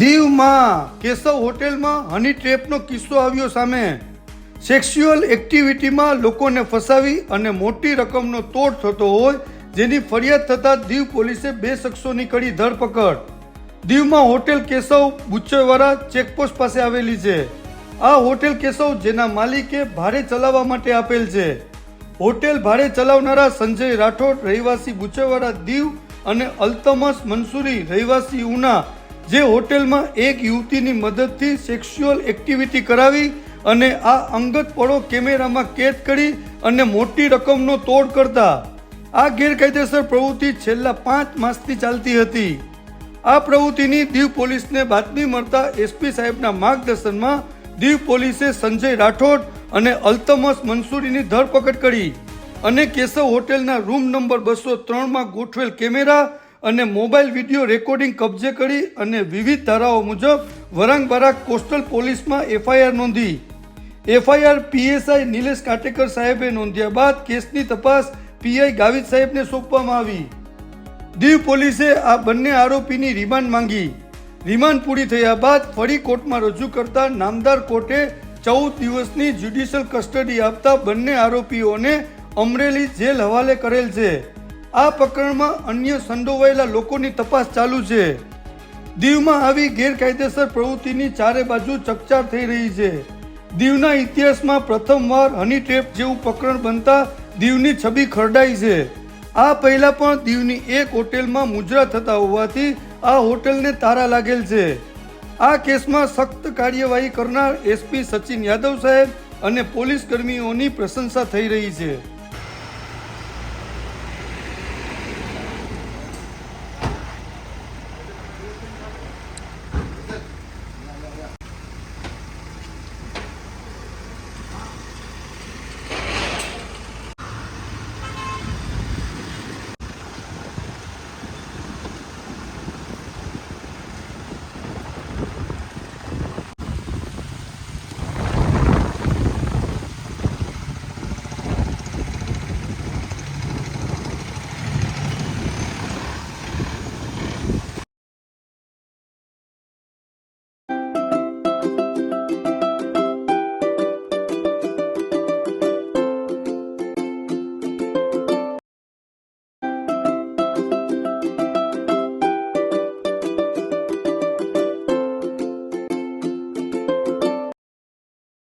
દીવમાં કેશવ હોટેલમાં હની ટ્રેપનો કિસ્સો આવ્યો સામે. સેક્સ્યુઅલ એક્ટિવિટીમાં લોકોને ફસાવી અને મોટી રકમનો તોડ થતો હોય જેની ફરિયાદ થતાં દીવ પોલીસે બે શખ્સોની કરી ધરપકડ. દીવમાં હોટેલ કેશવ બુચ્ચરવાડા ચેકપોસ્ટ પાસે આવેલી છે. આ હોટેલ કેશવ જેના માલિકે ભાડે ચલાવવા માટે આપેલ છે. હોટેલ ભાડે ચલાવનારા સંજય રાઠોડ, રહેવાસી બુચરવાડા દીવ અને અલ્તમસ મંસૂરી, રહેવાસી ઉના જે હોટેલમાં એક યુવતીની મદદથી સેક્સ્યુઅલ એક્ટિવિટી કરાવી અને આ અંગત પળો કેમેરામાં કેદ કરી અને મોટી રકમનો તોડ કરતા. આ ગેરકાયદેસર પ્રવૃત્તિ છેલ્લા પાંચ માસથી ચાલતી હતી. આ પ્રવૃત્તિની દીવ પોલીસને બાતમી મળતા એસપી સાહેબના માર્ગદર્શનમાં દીવ પોલીસે સંજય રાઠોડ અને અલ્તમસ મંસૂરીની ધરપકડ કરી. અને કેશવ હોટેલના રૂમ નંબર બસો ત્રણમાં ગોઠવેલ કેમેરા અને મોબાઈલ વીડિયો રેકોર્ડિંગ કબજે કરી અને વિવિધ ધારાઓ મુજબ વરાંગબારા કોસ્ટલ પોલીસમાં એફઆઈઆર નોંધી. એફઆઈઆર પીએસઆઈ નિલેશ કાટેકર સાહેબે નોંધ્યા બાદ કેસની તપાસ પીઆઈ ગાવિત સાહેબને સોંપવામાં આવી. દીવ પોલીસે આ બંને આરોપીની રિમાન્ડ માંગી. રિમાન્ડ પૂરી થયા બાદ ફરી કોર્ટમાં રજૂ કરતા નામદાર કોર્ટે ચૌદ દિવસની જ્યુડિશિયલ કસ્ટડી આપતા બંને આરોપીઓને અમરેલી જેલ હવાલે કરેલ છે. આ પ્રકરણમાં અન્ય સંડોવાયેલા લોકોની તપાસ ચાલુ છે. દીવમાં આવી ગેરકાયદેસર પ્રવૃત્તિની ચારે બાજુ ચકચાર થઈ રહી છે. દીવના ઇતિહાસમાં પ્રથમવાર હની ટ્રેપ જેવું પ્રકરણ બનતા દીવની છબી ખરડાઈ છે. આ પહેલા પણ દીવની એક હોટેલમાં મુજરા થતા હોવાથી આ હોટેલને તારા લાગેલ છે. આ કેસમાં સખ્ત કાર્યવાહી કરનાર એસપી સચિન યાદવ સાહેબ અને પોલીસ કર્મીઓની પ્રશંસા થઈ રહી છે.